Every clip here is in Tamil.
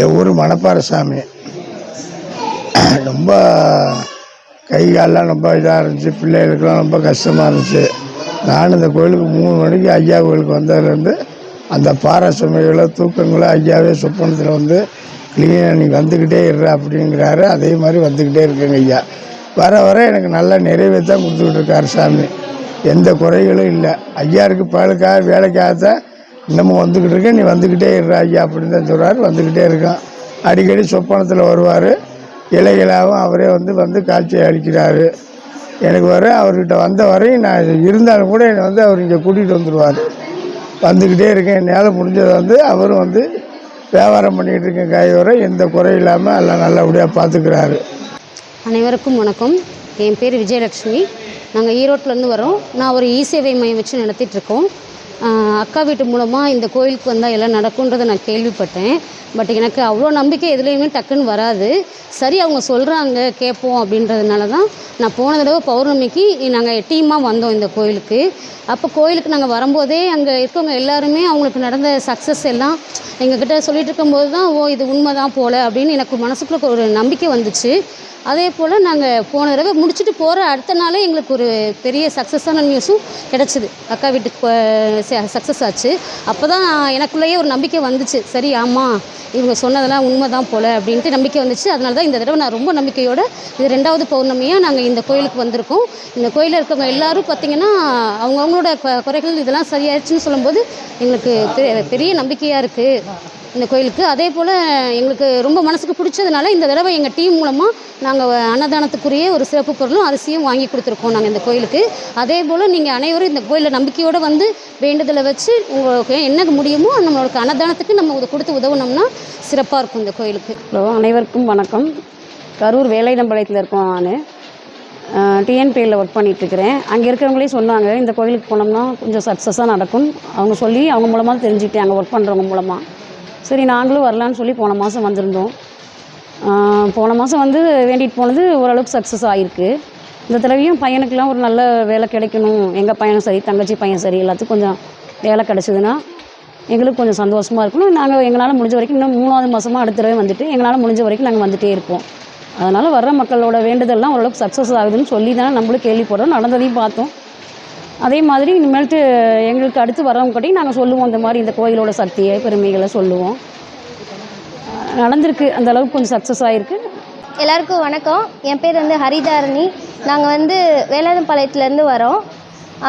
என் ஊர் மணப்பாறை சாமி ரொம்ப கை காலெலாம் ரொம்ப இதாக இருந்துச்சு. பிள்ளைகளுக்கெல்லாம் ரொம்ப கஷ்டமாக இருந்துச்சு. நான் இந்த கோயிலுக்கு மூணு மணிக்கு ஐயா கோயிலுக்கு வந்ததுலேருந்து அந்த பாறை சுமைகளோ தூக்கங்களோ ஐயாவே சொப்பனத்தில் வந்து க்ளீனாக நீ வந்துக்கிட்டே இருற அப்படிங்கிறாரு. அதே மாதிரி வந்துக்கிட்டே இருக்கேங்க ஐயா. வர வர எனக்கு நல்ல நிறைவே தான் கொடுத்துக்கிட்டு இருக்காரு சாமி. எந்த குறைகளும் இல்லை. ஐயா இருக்கு பகலுக்காக வேலைக்காக தான் இன்னமும் வந்துக்கிட்டு இருக்கேன். நீ வந்துக்கிட்டே இருற ஐயா அப்படின்னு தான் சொல்கிறார் வந்துக்கிட்டே இருக்கான். அடிக்கடி சொப்பனத்தில் வருவார். இலைகளாகவும் அவரே வந்து வந்து காட்சி அளிக்கிறாரு. எனக்கு வர அவர்கிட்ட வந்த வரையும் நான் இருந்தாலும் கூட என்னை வந்து அவர் இங்கே கூட்டிகிட்டு வந்துடுவார் வந்துக்கிட்டே இருக்கேன். என்னால் முடிஞ்சதை வந்து அவரும் வந்து வியாபாரம் பண்ணிகிட்டு இருக்கேன். காய் வர எந்த குறை இல்லாமல் எல்லாம் நல்லபடியாக பார்த்துக்கிறாரு அனைவருக்கும் வணக்கம். என் பேர் விஜயலட்சுமி. நாங்கள் ஈரோட்டிலேருந்து வரோம். நான் ஒரு இ சேவை மையம் வச்சு நடத்திட்டுருக்கோம் அக்கா வீட்டு மூலமாக இந்த கோயிலுக்கு வந்தால் எல்லாம் நடக்குன்றதை நான் கேள்விப்பட்டேன். பட் எனக்கு அவ்வளோ நம்பிக்கை எதுலேயுமே டக்குன்னு வராது. சரி அவங்க சொல்கிறாங்க கேட்போம் அப்படின்றதுனால தான் நான் போன தடவை பௌர்ணமிக்கு நாங்கள் டீமாக வந்தோம் இந்த கோயிலுக்கு. அப்போ கோயிலுக்கு நாங்கள் வரும்போதே அங்கே இருக்கவங்க எல்லாருமே அவங்களுக்கு நடந்த சக்ஸஸ் எல்லாம் எங்ககிட்ட சொல்லிட்டு இருக்கும்போது தான் ஓ இது உண்மை தான் போல் அப்படின்னு எனக்கு மனசுக்குள்ள ஒரு நம்பிக்கை வந்துச்சு. அதே போல் நாங்கள் போன தடவை முடிச்சுட்டு போகிற அடுத்த நாளே எங்களுக்கு ஒரு பெரிய சக்ஸஸான நியூஸும் கிடச்சிது. அக்கா வீட்டுக்கு சக்ஸஸ் ஆச்சு. அப்போ தான் எனக்குள்ளேயே ஒரு நம்பிக்கை வந்துச்சு. சரி ஆமாம் இவங்க சொன்னதெல்லாம் உண்மை தான் போல் அப்படின்ட்டு நம்பிக்கை வந்துச்சு. அதனால தான் இந்த தடவை நான் ரொம்ப நம்பிக்கையோடு இது ரெண்டாவது பௌர்ணமியாக நாங்கள் இந்த கோயிலுக்கு வந்திருக்கோம். இந்த கோயிலில் இருக்கவங்க எல்லாரும் பார்த்திங்கன்னா அவங்கவுங்களோட குறைகள் இதெல்லாம் சரியாயிடுச்சுன்னு சொல்லும்போது எங்களுக்கு பெரிய நம்பிக்கையாக இருக்குது இந்த கோயிலுக்கு. அதே போல் எங்களுக்கு ரொம்ப மனசுக்கு பிடிச்சதுனால இந்த தடவை எங்கள் டீம் மூலமாக நாங்கள் அன்னதானத்துக்குரிய ஒரு சிறப்பு பொருளும் அரிசியும் வாங்கி கொடுத்துருக்கோம் நாங்கள் இந்த கோயிலுக்கு. அதே போல் நீங்கள் அனைவரும் இந்த கோயிலில் நம்பிக்கையோடு வந்து வேண்டுதலை வச்சு உங்களுக்கு என்ன முடியுமோ நம்மளுக்கு அன்னதானத்துக்கு நம்ம இதை கொடுத்து உதவுனோம்னா சிறப்பாக இருக்கும் இந்த கோயிலுக்கு. ஹலோ அனைவருக்கும் வணக்கம். கரூர் வேலைநம்பாளையத்தில் இருக்கோம் நான். டிஎன்பியில் ஒர்க் பண்ணிகிட்ருக்கிறேன் அங்கே இருக்கிறவங்களே சொன்னாங்க இந்த கோயிலுக்கு போனோம்னா கொஞ்சம் சக்ஸஸாக நடக்கும். அவங்க சொல்லி அவங்க மூலமாக தெரிஞ்சுக்கிட்டேன் அங்கே ஒர்க் பண்ணுறவங்க மூலமாக சரி நாங்களும் வரலான்னு சொல்லி போன மாதம் வந்திருந்தோம். போன மாதம் வந்து வேண்டிட்டு போனது ஓரளவுக்கு சக்ஸஸ் ஆகிருக்கு இந்த தடவையும் பையனுக்கெலாம் ஒரு நல்ல வேலை கிடைக்கணும். எங்கள் பையனும் சரி தங்கச்சி பையன் சரி எல்லாத்துக்கும் கொஞ்சம் வேலை கிடச்சிதுன்னா எங்களுக்கு கொஞ்சம் சந்தோஷமாக இருக்கணும். நாங்கள் எங்களால் முடிஞ்ச வரைக்கும் இன்னும் மூணாவது மாதமாக அடுத்த தடவை வந்துட்டு எங்களால் முடிஞ்ச வரைக்கும் நாங்கள் வந்துகிட்டே இருப்போம் அதனால் வர்ற மக்களோட வேண்டுதல்லாம் ஓரளவுக்கு சக்ஸஸ் ஆகுதுன்னு சொல்லி தானே நம்மளும் கேள்விப்படுறோம். நடந்ததையும் பார்த்தோம். அதே மாதிரி இனிமேல்ட்டு எங்களுக்கு அடுத்து வரவங்ககிட்டையும் நாங்கள் சொல்லுவோம் இந்த மாதிரி இந்த கோயிலோட சக்தியை பெருமைகளை சொல்லுவோம். நடந்திருக்கு. அந்த அளவுக்கு கொஞ்சம் சக்ஸஸ் ஆகிருக்கு எல்லாருக்கும் வணக்கம். என் பேர் வந்து ஹரிதாரணி. நாங்கள் வந்து வேளாண்பாளையத்துலேருந்து வரோம்.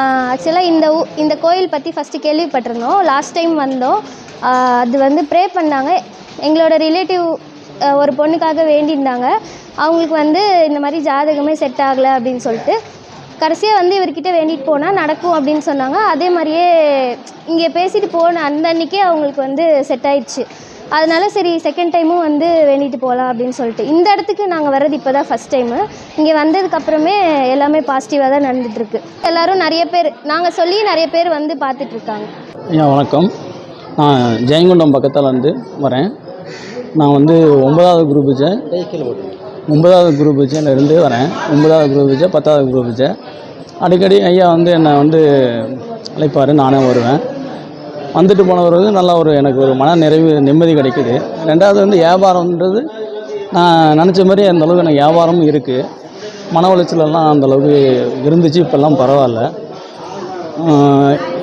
ஆக்சுவலாக இந்த ஊ இந்த கோயில் பற்றி ஃபஸ்ட்டு கேள்விப்பட்டிருந்தோம். லாஸ்ட் டைம் வந்தோம். அது வந்து ப்ரே பண்ணாங்க. எங்களோட ரிலேட்டிவ் ஒரு பொண்ணுக்காக வேண்டியிருந்தாங்க. அவங்களுக்கு வந்து இந்த மாதிரி ஜாதகமே செட் ஆகலை அப்படின்னு சொல்லிட்டு கடைசியாக வந்து இவர்கிட்ட வேண்டிட்டு போனால் நடக்கும் அப்படின்னு சொன்னாங்க. அதே மாதிரியே இங்கே பேசிட்டு போன அந்த அன்னைக்கே அவங்களுக்கு வந்து செட் ஆயிடுச்சு. அதனால சரி செகண்ட் டைமும் வந்து வேண்டிட்டு போகலாம் அப்படின்னு சொல்லிட்டு. இந்த இடத்துக்கு நாங்கள் வர்றது இப்போ தான் ஃபஸ்ட் டைமு இங்கே வந்ததுக்கப்புறமே எல்லாமே பாசிட்டிவாக தான் நடந்துகிட்ருக்கு எல்லோரும் நிறைய பேர் நாங்கள் சொல்லி நிறைய பேர் வந்து பார்த்துட்ருக்காங்க ஐயா வணக்கம். நான் ஜெயங்கொண்டம் பக்கத்தில் வந்து வரேன். நான் வந்து ஒன்பதாவது குரூப் வச்ச ஒன்பதாவது குரூப் வச்சில் இருந்து வரேன். ஒன்பதாவது குரூப் வச்ச பத்தாவது குரூப் வச்சு அடிக்கடி ஐயா வந்து என்னை வந்து அழைப்பார் நானே வருவேன். வந்துட்டு போன பிறகு நல்லா ஒரு எனக்கு ஒரு மன நிறைவு நிம்மதி கிடைக்குது. ரெண்டாவது வந்து வியாபாரம்ன்றது நான் நினச்ச மாதிரி அந்த அளவுக்கு எனக்கு வியாபாரமும் இருக்குது மன உளைச்சலெல்லாம் அந்தளவுக்கு இருந்துச்சு இப்போல்லாம் பரவாயில்ல.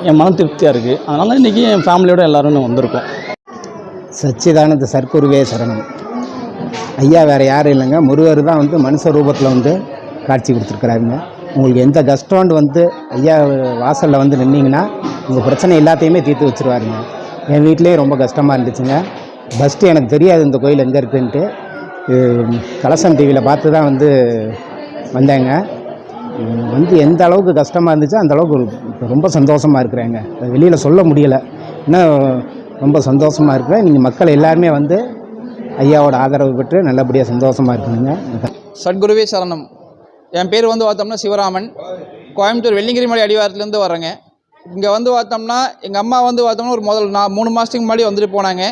என் மன திருப்தியாக இருக்குது அதனால் இன்றைக்கி என் ஃபேமிலியோடு எல்லோரும் வந்திருக்கோம். சச்சிதானந்த சர்க்குருவே சரணம். ஐயா வேறு யாரும் இல்லைங்க. முருகர் தான் வந்து மனுஷ ரூபத்தில் வந்து காட்சி கொடுத்துருக்குறாருங்க. உங்களுக்கு எந்த கஷ்டம்னு வந்து ஐயா வாசலில் வந்து நின்னீங்கன்னா உங்கள் பிரச்சனை எல்லாத்தையுமே தீர்த்து வச்சுருவாருங்க. என் வீட்லேயும் ரொம்ப கஷ்டமாக இருந்துச்சுங்க. ஃபஸ்ட்டு எனக்கு தெரியாது இந்த கோயில் எங்கே இருக்குன்ட்டு. கலசம் டிவியில் பார்த்து தான் வந்து வந்தேங்க. வந்து எந்த அளவுக்கு கஷ்டமாக இருந்துச்சோ அந்த அளவுக்கு ரொம்ப சந்தோஷமாக இருக்கிறேங்க. வெளியில் சொல்ல முடியலை. இன்னும் ரொம்ப சந்தோஷமாக இருக்கிறேன். நீங்கள் மக்கள் எல்லாருமே வந்து ஐயாவோட ஆதரவு பெற்று நல்லபடியாக சந்தோஷமாக இருக்கணுங்க. சத்குருவே சரணம். என் பேர் வந்து பார்த்தோம்னா சிவராமன். கோயம்புத்தூர் வெள்ளிங்கிரி மலை அடிவாரத்துலேருந்து வரேங்க இங்கே வந்து பார்த்தோம்னா எங்கள் அம்மா வந்து பார்த்தோம்னா ஒரு முதல் நான் மூணு மாதத்துக்கு முன்னாடி வந்துட்டு போனாங்க.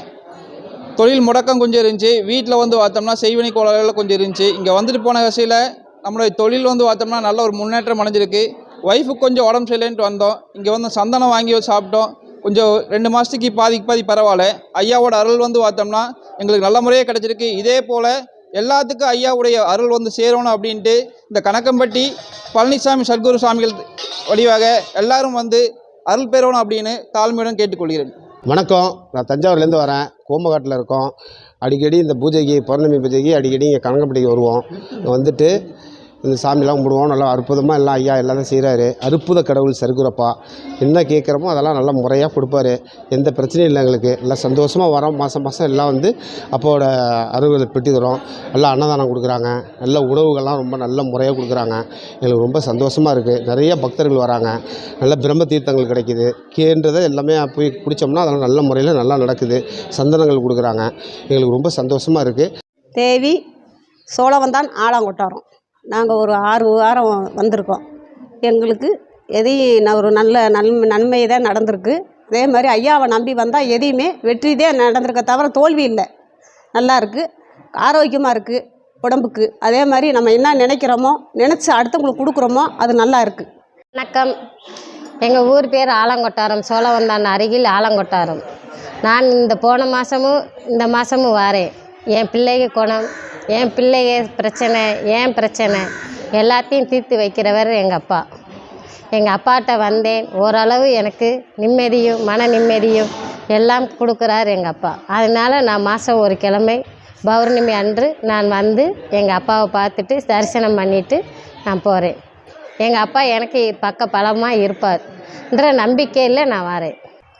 தொழில் முடக்கம் கொஞ்சம் இருந்துச்சு. வீட்டில் வந்து பார்த்தோம்னா செய்வினை கோளாறுகள் கொஞ்சம் இருந்துச்சு. இங்கே வந்துட்டு போன கடைசியில் நம்மளுடைய தொழில் வந்து பார்த்தோம்னா நல்ல ஒரு முன்னேற்றம் அடைஞ்சிருக்கு. ஒய்ஃபுக்கு கொஞ்சம் உடம்பு சரியில்லைன்ட்டு வந்தோம். இங்கே வந்து சந்தனம் வாங்கி சாப்பிட்டோம். கொஞ்சம் ரெண்டு மாதத்துக்கு பாதிக்கு பாதி பரவாயில்ல. ஐயாவோட அருள் வந்து பார்த்தோம்னா எங்களுக்கு நல்ல முறையாக கிடச்சிருக்கு. இதே போல் எல்லாத்துக்கும் ஐயாவுடைய அருள் வந்து சேரணும் அப்படின்ட்டு இந்த கணக்கம்பட்டி பழனிசாமி சத்குரு சாமிகள் வழியாக எல்லாரும் வந்து அருள் பெறணும் அப்படின்னு தாழ்மையுடன் கேட்டுக்கொள்கிறேன். வணக்கம். நான் தஞ்சாவூர்லேருந்து வரேன். கோம்பகாட்டில் இருக்கோம். அடிக்கடி இந்த பூஜைக்கு பௌர்ணமி பூஜைக்கு அடிக்கடி இங்கே கனகப்பட்டிக்கு வருவோம். வந்துட்டு இந்த சாமிலாம் கும்பிடுவோம். நல்லா அற்புதமாக எல்லாம் ஐயா எல்லாரும் செய்கிறாரு அற்புத கடவுள் சருகுரப்பா என்ன கேட்குறோமோ அதெல்லாம் நல்லா முறையாக கொடுப்பாரு. எந்த பிரச்சனையும் இல்லை எங்களுக்கு. எல்லாம் சந்தோஷமாக வரோம். மாதம் மாதம் எல்லாம் வந்து அப்போட அறுவடை பெட்டி தரோம் நல்லா அன்னதானம் கொடுக்குறாங்க. நல்ல உணவுகள்லாம் ரொம்ப நல்ல முறையாக கொடுக்குறாங்க. எங்களுக்கு ரொம்ப சந்தோஷமாக இருக்குது நிறைய பக்தர்கள் வராங்க. நல்ல பிரம்ம தீர்த்தங்கள் கிடைக்குது. கேன்றதை எல்லாமே போய் குடித்தோம்னா அதெல்லாம் நல்ல முறையில் நல்லா நடக்குது. சந்தனங்கள் கொடுக்குறாங்க. எங்களுக்கு ரொம்ப சந்தோஷமாக இருக்குது தேவி சோழவந்தான் ஆலாங்கொட்டாரம். நாங்கள் ஒரு ஆறு வாரம் வந்திருக்கோம். எங்களுக்கு எதையும் நான் ஒரு நல்ல நன்மை நன்மை தான் நடந்திருக்கு. அதே மாதிரி ஐயாவை நம்பி வந்தால் எதையுமே வெற்றி தான் நடந்திருக்க தவிர தோல்வி இல்லை. நல்லா இருக்குது ஆரோக்கியமாக இருக்குது உடம்புக்கு. அதே மாதிரி நம்ம என்ன நினைக்கிறோமோ நினச்சி அடுத்தவங்களுக்கு கொடுக்குறோமோ அது நல்லா இருக்குது வணக்கம். எங்கள் ஊர் பேர் ஆலங்கொட்டாரம் சோழவந்தான் அருகில் ஆலங்கொட்டாரம். நான் இந்த போன மாதமும் இந்த மாதமும் வாரேன். என் பிள்ளைங்க குணம் என் பிள்ளைங்க பிரச்சனை ஏன் பிரச்சனை. எல்லாத்தையும் தீர்த்து வைக்கிறவர் எங்கள் அப்பா. எங்கள் அப்பாட்ட வந்தேன். ஓரளவு எனக்கு நிம்மதியும் மன நிம்மதியும் எல்லாம் கொடுக்குறார் எங்கள் அப்பா. அதனால் நான் மாதம் ஒரு கிழமை பௌர்ணமி அன்று நான் வந்து எங்கள் அப்பாவை பார்த்துட்டு தரிசனம் பண்ணிவிட்டு நான் போகிறேன் எங்கள் அப்பா எனக்கு பக்க பலமாக இருப்பார்ன்ற நம்பிக்கையில் நான் வரேன்.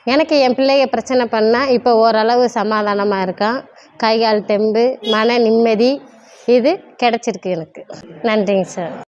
எனக்கு என் பிள்ளைங்க பிரச்சனை பண்ணால் இப்போ ஓரளவு சமாதானமாக இருக்கான் கை கால் தெம்பு மன நிம்மதி இது கிடச்சிருக்கு எனக்கு. நன்றிங்க சார்.